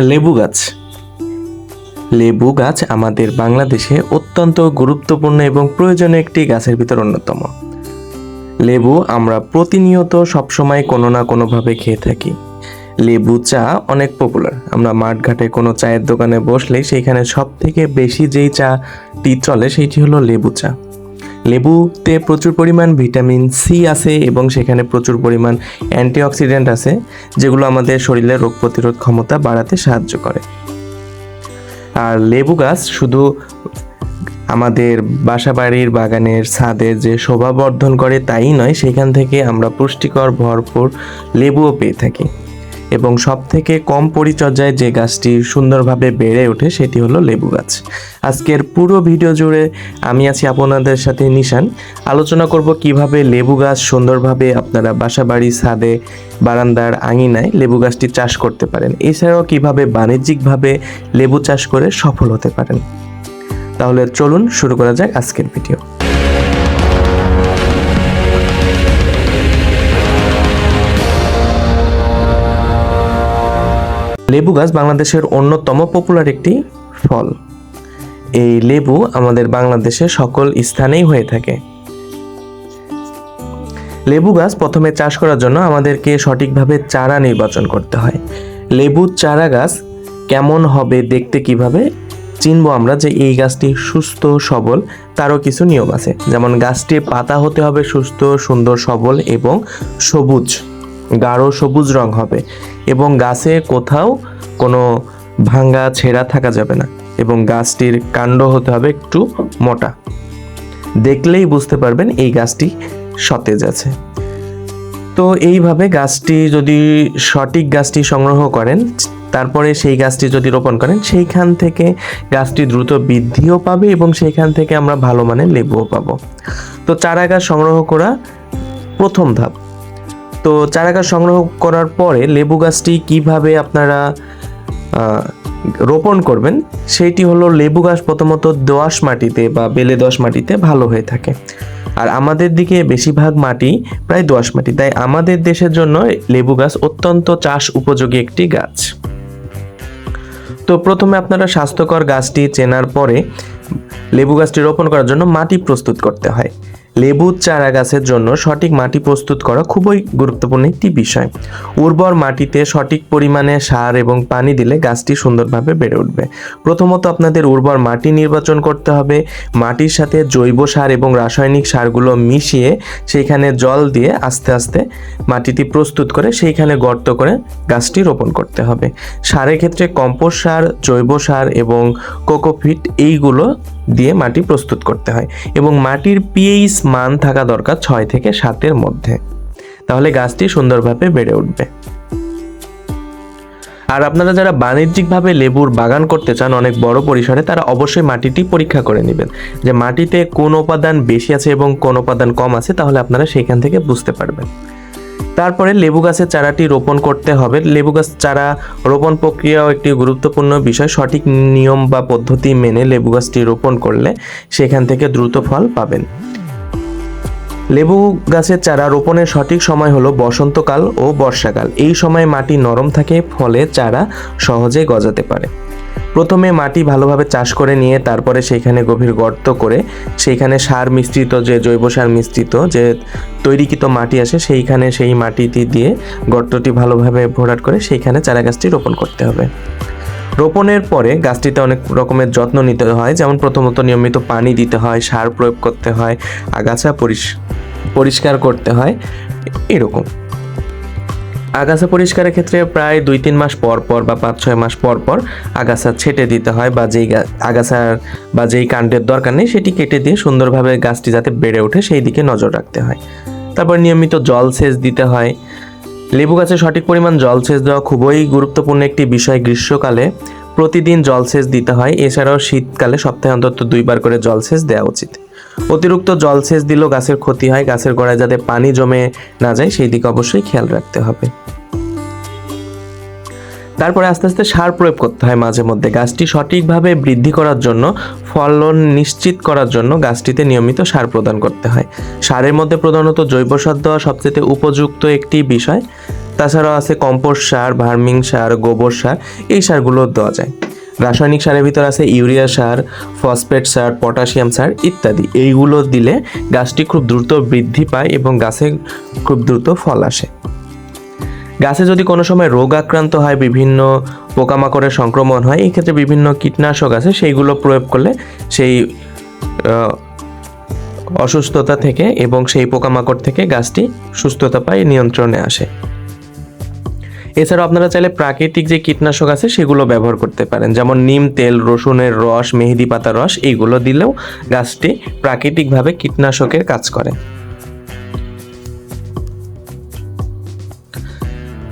লেবু গাছ। লেবু গাছ আমাদের বাংলাদেশে অত্যন্ত গুরুত্বপূর্ণ এবং প্রয়োজনীয় একটি গাছের ভিতর অন্যতম। লেবু আমরা প্রতিনিয়ত সবসময় কোনো না কোনোভাবে খেয়ে থাকি। লেবু চা অনেক পপুলার আমরা মাঠঘাটে কোনো চায়ের দোকানে বসলে সেইখানে সব থেকে বেশি যেই চাটি চলে, সেইটি হলো লেবু চা। লেবুতে প্রচুর পরিমাণ ভিটামিন সি আছে এবং সেখানে প্রচুর পরিমাণ অ্যান্টিঅক্সিডেন্ট আছে, যেগুলো আমাদের শরীরের রোগ প্রতিরোধ ক্ষমতা বাড়াতে সাহায্য করে। আর লেবু গাছ শুধু আমাদের বাসাবাড়ির বাগানের ছাদে যে শোভা বর্ধন করে তাই নয়, সেখান থেকে আমরা পুষ্টিকর, ভরপুর লেবুও পেয়ে থাকি। এবং সব থেকে কম পরিচর্যায় যে গাছটি সুন্দরভাবে বেড়ে ওঠে সেটি হলো লেবু গাছ। আজকের পুরো ভিডিও জুড়ে আমি আছি আপনাদের সাথে নিশান। আলোচনা করব কীভাবে লেবু গাছ সুন্দরভাবে আপনারা বাসাবাড়ি, ছাদে, বারান্দার আঙিনায় লেবু গাছটি চাষ করতে পারেন। এছাড়াও কীভাবে বাণিজ্যিকভাবে লেবু চাষ করে সফল হতে পারেন। তাহলে চলুন শুরু করা যাক আজকের ভিডিও। লেবু গাছ বাংলাদেশের অন্যতম পপুলার একটি ফল। এই লেবু আমাদের বাংলাদেশে সকল স্থানেই হয়ে থাকে। লেবু গাছ প্রথমে চাষ করার জন্য আমাদেরকে সঠিকভাবে চারা নির্বাচন করতে হয়। লেবু চারা গাছ কেমন হবে, দেখতে কীভাবে, চিনবো আমরা যে এই গাছটি সুস্থ, সবল, তারও কিছু নিয়ম আছে। যেমন গাছটির পাতা হতে হবে সুস্থ, সুন্দর, সবল এবং সবুজ। গাঢ় সবুজ রং হবে এবং গাছে কোথাও কোনো ভাঙ্গা ছেঁড়া থাকা যাবে না এবং গাছটির কাণ্ড হতে হবে একটু মোটা। দেখলেই বুঝতে পারবেন এই গাছটি সতেজ আছে। তো এইভাবে গাছটি যদি সঠিক গাছটি সংগ্রহ করেন, তারপরে সেই গাছটি যদি রোপণ করেন, সেইখান থেকে গাছটি দ্রুত বৃদ্ধিও পাবে এবং সেইখান থেকে আমরা ভালো মানের লেবুও পাবো। তো চারা গাছ সংগ্রহ করা প্রথম ধাপ। তো চারা গাছ সংগ্রহ করার পরে লেবু গাছটি কীভাবে আপনারা রোপণ করবেন, সেইটি হলো লেবু গাছ প্রথমত দোআঁশ মাটিতে বা বেলে দোআঁশ মাটিতে ভালো হয়ে থাকে। আর আমাদের দিকে বেশিরভাগ মাটি প্রায় দোআঁশ মাটি, তাই আমাদের দেশের জন্য লেবু গাছ অত্যন্ত চাষ উপযোগী একটি গাছ। তো প্রথমে আপনারা স্বাস্থ্যকর গাছটি চেনার পরে লেবু গাছটি রোপণ করার জন্য মাটি প্রস্তুত করতে হয়। লেবু চারা গাছের জন্য সঠিক মাটি প্রস্তুত করা খুবই গুরুত্বপূর্ণ একটি বিষয়। উর্বর মাটিতে সঠিক পরিমাণে সার এবং পানি দিলে গাছটি সুন্দরভাবে বেড়ে উঠবে। প্রথমত আপনাদের উর্বর মাটি নির্বাচন করতে হবে। মাটির সাথে জৈব সার এবং রাসায়নিক সারগুলো মিশিয়ে সেইখানে জল দিয়ে আস্তে আস্তে মাটিটি প্রস্তুত করে সেইখানে গর্ত করে গাছটি রোপণ করতে হবে। সারের ক্ষেত্রে কম্পোস্ট সার, জৈব সার এবং কোকোফিট এইগুলো দিয়ে মাটি প্রস্তুত করতে হয় এবং মাটির পিএইচ মান থাকা দরকার ছয় থেকে সাতের মধ্যে। তাহলে গাছটি সুন্দরভাবে বেড়ে উঠবে। আর আপনারা যারা বাণিজ্যিকভাবে লেবুর বাগান করতে চান অনেক বড় পরিসরে, তারা অবশ্যই মাটিটি পরীক্ষা করে নেবেন। যে মাটিতে কোন উপাদান বেশি আছে এবং কোন উপাদান কম আছে, তাহলে আপনারা সেখান থেকে বুঝতে পারবেন। তারপরে লেবু গাছের চারাটি রোপণ করতে হবে। লেবু গাছ চারা রোপণ প্রক্রিয়াও একটি গুরুত্বপূর্ণ বিষয়। সঠিক নিয়ম বা পদ্ধতি মেনে লেবু গাছটি রোপণ করলে সেখান থেকে দ্রুত ফল পাবেন। লেবু গাছের চারা রোপণের সঠিক সময় হলো বসন্তকাল ও বর্ষাকাল। এই সময় মাটি নরম থাকে, ফলে চারা সহজে গজাতে পারে। প্রথমে মাটি ভালোভাবে চাষ করে নিয়ে তারপরে সেইখানে গভীর গর্ত করে সেইখানে সার মিশ্রিত, যে জৈব সার মিশ্রিত, যে তৈরিকৃত মাটি আসে সেইখানে সেই মাটিটি দিয়ে গর্তটি ভালোভাবে ভরাট করে সেইখানে চারা গাছটি রোপণ করতে হবে। রোপণের পরে গাছটিতে অনেক রকমের যত্ন নিতে হয়, যেমন প্রথমত নিয়মিত পানি দিতে হয়, সার প্রয়োগ করতে হয়, আগাছা পরিষ- পরিষ্কার করতে হয়, এরকম। আগাছা পরিষ্কারের ক্ষেত্রে প্রায় দুই তিন মাস পর পর বা পাঁচ ছয় মাস পর পর আগাছা ছেটে দিতে হয় বা যেই আগাছার বা যেই কাণ্ডের দরকার নেই সেটি কেটে দিয়ে সুন্দরভাবে গাছটি যাতে বেড়ে ওঠে সেই দিকে নজর রাখতে হয়। তারপর নিয়মিত জল সেচ দিতে হয়। লেবু গাছে সঠিক পরিমাণ জল সেচ দেওয়া খুবই গুরুত্বপূর্ণ একটি বিষয় গ্রীষ্মকালে। প্রতিদিন জলসেচ দিতে হয়। এছাড়াও শীতকালে সপ্তাহে অন্তত দুইবার করে জলসেচ দেওয়া উচিত। অতিরিক্ত জলসেচ দিলেও গাছের ক্ষতি হয়। গাছের গোড়ায় যাতে পানি জমে না যায়, সেই দিকে অবশ্যই খেয়াল রাখতে হবে। তারপরে আস্তে আস্তে সার প্রয়োগ করতে হয় মাঝে মধ্যে। গাছটি সঠিকভাবে বৃদ্ধি করার জন্য, ফলন নিশ্চিত করার জন্য গাছটিতে নিয়মিত সার প্রদান করতে হয়। সারের মধ্যে প্রধানত জৈব সার দেওয়া সবচেয়ে উপযুক্ত একটি বিষয়। তাছাড়াও আছে কম্পোস্ট সার, ভার্মিং সার, গোবর সার, এই সারগুলো দেওয়া যায়। রাসায়নিক সারের ভিতর আছে ইউরিয়া সার, ফসফেট সার, পটাশিয়াম সার ইত্যাদি। এইগুলো দিলে গাছটি খুব দ্রুত বৃদ্ধি পায় এবং গাছে খুব দ্রুত ফল আসে। গাছে যদি কোনো সময় রোগ আক্রান্ত হয়, বিভিন্ন পোকামাকড়ের সংক্রমণ হয়, এই ক্ষেত্রে বিভিন্ন কীটনাশক আছে, সেইগুলো প্রয়োগ করলে সেই অসুস্থতা থেকে এবং সেই পোকামাকড় থেকে গাছটি সুস্থতা পায়, নিয়ন্ত্রণে আসে। এছাড়াও আপনারা চাইলে প্রাকৃতিক যে কীটনাশক আছে, সেগুলো ব্যবহার করতে পারেন। যেমন নিম তেল, রসুনের রস, মেহেদি পাতার রস, এইগুলো দিলেও গাছটি প্রাকৃতিকভাবে কীটনাশকের কাজ করে।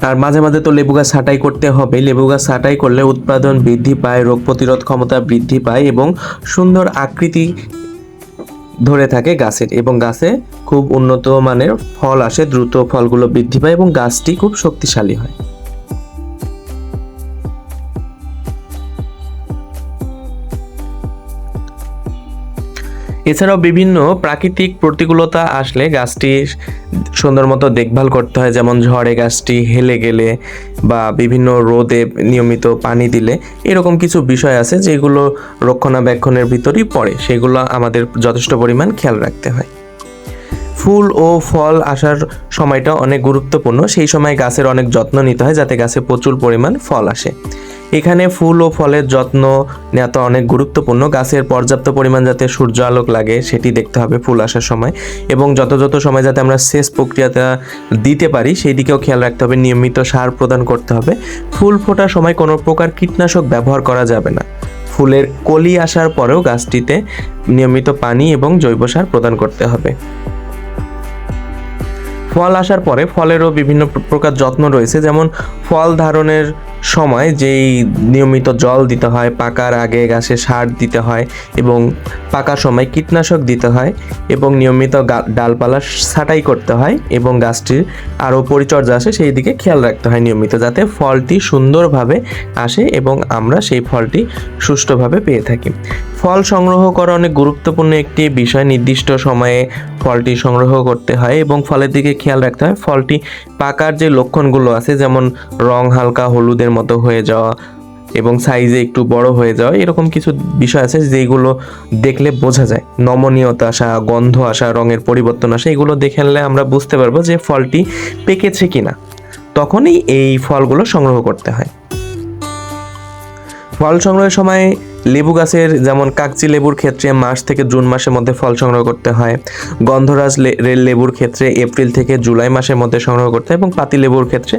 আর মাঝে মাঝে তো লেবু গাছ ছাঁটাই করতে হবে। লেবু গাছ ছাঁটাই করলে উৎপাদন বৃদ্ধি পায়, রোগ প্রতিরোধ ক্ষমতা বৃদ্ধি পায় এবং সুন্দর আকৃতি ধরে থাকে গাছের এবং গাছে খুব উন্নত মানের ফল আসে, দ্রুত ফলগুলো বৃদ্ধি পায় এবং গাছটি খুব শক্তিশালী হয়। এছাড়াও বিভিন্ন প্রাকৃতিক প্রতিকূলতা আসলে গাছটি সুন্দর মতো দেখভাল করতে হয়, যেমন ঝড়ে গাছটি হেলে গেলে বা বিভিন্ন রোদে নিয়মিত পানি দিলে। এরকম কিছু বিষয় আছে যেগুলো রক্ষণাবেক্ষণের ভিতরই পড়ে। সেগুলো আমাদের যথেষ্ট পরিমাণ খেয়াল রাখতে হয়। ফুল ও ফল আসার সময়টা অনেক গুরুত্বপূর্ণ। সেই সময় গাছের অনেক যত্ন নিতে হয় যাতে গাছে প্রচুর পরিমাণ ফল আসে। এখানে ফুল ও ফলের যত্ন নেওয়া তো অনেক গুরুত্বপূর্ণ। গাছের পর্যাপ্ত পরিমাণ যাতে সূর্য আলোক লাগে, সেটি দেখতে হবে ফুল আসার সময়। এবং যত সময় যাতে আমরা সেচ প্রক্রিয়াটা দিতে পারি সেই দিকেও খেয়াল রাখতে হবে। নিয়মিত সার প্রদান করতে হবে। ফুল ফোটার সময় কোনো প্রকার কীটনাশক ব্যবহার করা যাবে না। ফুলের কলি আসার পরেও গাছটিতে নিয়মিত পানি এবং জৈব সার প্রদান করতে হবে। ফল আসার পরে ফলেরও বিভিন্ন প্রকার যত্ন রয়েছে। যেমন ফল ধারণের সময় যেই নিয়মিত জল দিতে হয়, পাকার আগে গাছে সার দিতে হয় এবং পাকার সময় কীটনাশক দিতে হয় এবং নিয়মিত ডালপালা ছাঁটাই করতে হয় এবং গাছটির আরও পরিচর্যা আসে, সেই দিকে খেয়াল রাখতে হয় নিয়মিত যাতে ফলটি সুন্দরভাবে আসে এবং আমরা সেই ফলটি সুষ্ঠুভাবে পেয়ে থাকি। ফল সংগ্রহ করা অনেক গুরুত্বপূর্ণ একটি বিষয়। নির্দিষ্ট সময়ে ফলটি সংগ্রহ করতে হয় এবং ফলের দিকে খেয়াল রাখতে হয়। ফলটি পাকার যে লক্ষণগুলো আছে, যেমন রং হালকা, হলুদের মতো হয়ে যাওয়া এবং সাইজে একটু বড় হয়ে যাওয়া, এরকম কিছু বিষয় আছে যেগুলো দেখলে বোঝা যায়। নমনীয়তা আসা, গন্ধ আসা, রঙের পরিবর্তন আসা, এগুলো দেখলে আমরা বুঝতে পারব যে ফলটি পেকেছে কিনা। তখনই এই ফলগুলো সংগ্রহ করতে হয়। ফল সংগ্রহের সময় লেবু গাছের যেমন কাকচি লেবুর ক্ষেত্রে মার্চ থেকে জুন মাসের মধ্যে ফল সংগ্রহ করতে হয়। গন্ধরাজ রেল লেবুর ক্ষেত্রে এপ্রিল থেকে জুলাই মাসের মধ্যে সংগ্রহ করতে হয় এবং পাতি লেবুর ক্ষেত্রে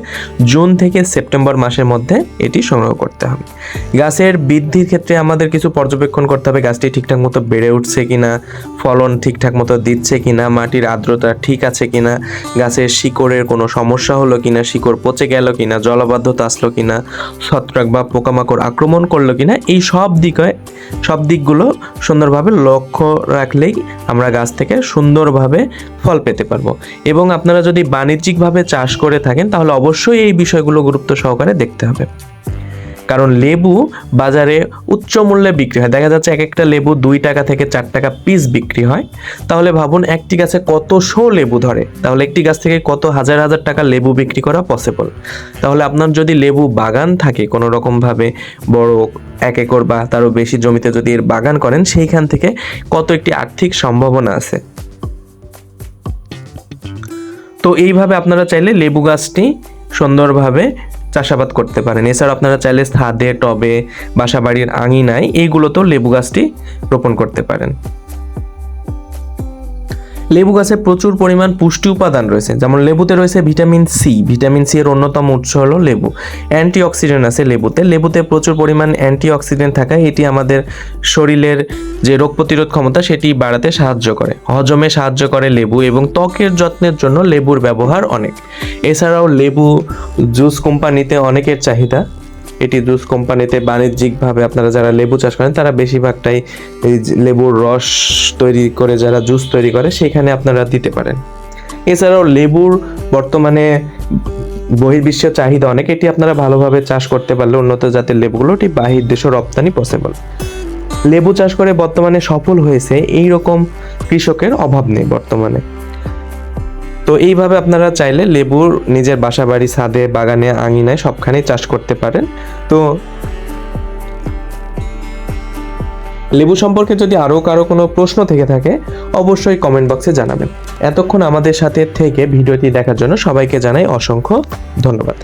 জুন থেকে সেপ্টেম্বর মাসের মধ্যে এটি সংগ্রহ করতে হবে। গাছের বৃদ্ধির ক্ষেত্রে আমাদের কিছু পর্যবেক্ষণ করতে হবে, গাছটি ঠিকঠাক মতো বেড়ে উঠছে কিনা, ফলন ঠিকঠাক মতো দিচ্ছে কিনা, মাটির আর্দ্রতা ঠিক আছে কিনা, গাছের শিকড়ের কোনো সমস্যা হলো কিনা, শিকড় পচে গেল কিনা জলবদ্ধতা আসলো কিনা, ছত্রাক বা পোকামাকড় আক্রমণ করল কিনা, এই সব দিকে সব দিকগুলো সুন্দরভাবে লক্ষ্য রাখলেই আমরা গাছ থেকে সুন্দরভাবে ফল পেতে পারব। এবং আপনারা যদি বাণিজ্যিকভাবে চাষ করে থাকেন তাহলে অবশ্যই এই বিষয়গুলো গুরুত্ব সহকারে দেখতে হবে। কারণ লেবু বাজারে উচ্চ মূল্যে বিক্রি হয়। দেখা যাচ্ছে এক একটা লেবু দুই টাকা থেকে চার টাকা পিস বিক্রি হয়। তাহলে ভাবুন একটি গাছে কত শো লেবু ধরে। তাহলে একটি গাছ থেকে কত হাজার হাজার টাকা লেবু বিক্রি করা পসিবল তাহলে আপনার যদি লেবু বাগান থাকে কোনো রকমভাবে বড় এক একর বা তারও বেশি জমিতে যদি এর বাগান করেন, সেইখান থেকে কত একটি আর্থিক সম্ভাবনা আছে? তো এইভাবে আপনারা চাইলে লেবু গাছটি সুন্দরভাবে চাষাবাদ করতে পারেন। এছাড়া আপনারা চাইলে ছাদে, টবে, বাসাবাড়ির আঙিনায় এইগুলোতেও লেবু গাছটি রোপণ করতে পারেন। লেবু গাছে প্রচুর পরিমাণ পুষ্টি উপাদান রয়েছে। যেমন লেবুতে রয়েছে ভিটামিন সি ভিটামিন সি এর অন্যতম উৎস হলো লেবু। অ্যান্টিঅক্সিডেন্ট আছে লেবুতে। লেবুতে প্রচুর পরিমাণ অ্যান্টিঅক্সিডেন্ট থাকায় এটি আমাদের শরীরের যে রোগ প্রতিরোধ ক্ষমতা, সেটি বাড়াতে সাহায্য করে। হজমে সাহায্য করে লেবু এবং ত্বকের যত্নের জন্য লেবুর ব্যবহার অনেক। এছাড়াও লেবু জুস কোম্পানিতে অনেকের চাহিদা। এটি জুস কোম্পানিতে বাণিজ্যিকভাবে আপনারা যারা লেবু চাষ করেন, তারা বেশিরভাগটাই এই লেবুর রস তৈরি করে, যারা জুস তৈরি করে সেখানে আপনারা দিতে পারেন। এছাড়াও লেবুর বর্তমানে বহির্বিশ্বের চাহিদা অনেক। এটি আপনারা ভালোভাবে চাষ করতে পারলে উন্নত জাতের লেবুগুলো এটি বাহির দেশও রপ্তানি পসিবল লেবু চাষ করে বর্তমানে সফল হয়েছে এই রকম কৃষকের অভাব নেই বর্তমানে। তো এইভাবে আপনারা চাইলে লেবুর নিজের বাসা বাড়ি ছাদে, বাগানে, আঙিনায় সবখানেই চাষ করতে পারেন। তো লেবু সম্পর্কে যদি আরও কারও কোনো প্রশ্ন থেকে থাকে, অবশ্যই কমেন্ট বক্সে জানাবেন। এতক্ষণ আমাদের সাথে থেকে ভিডিওটি দেখার জন্য সবাইকে জানাই অসংখ্য ধন্যবাদ।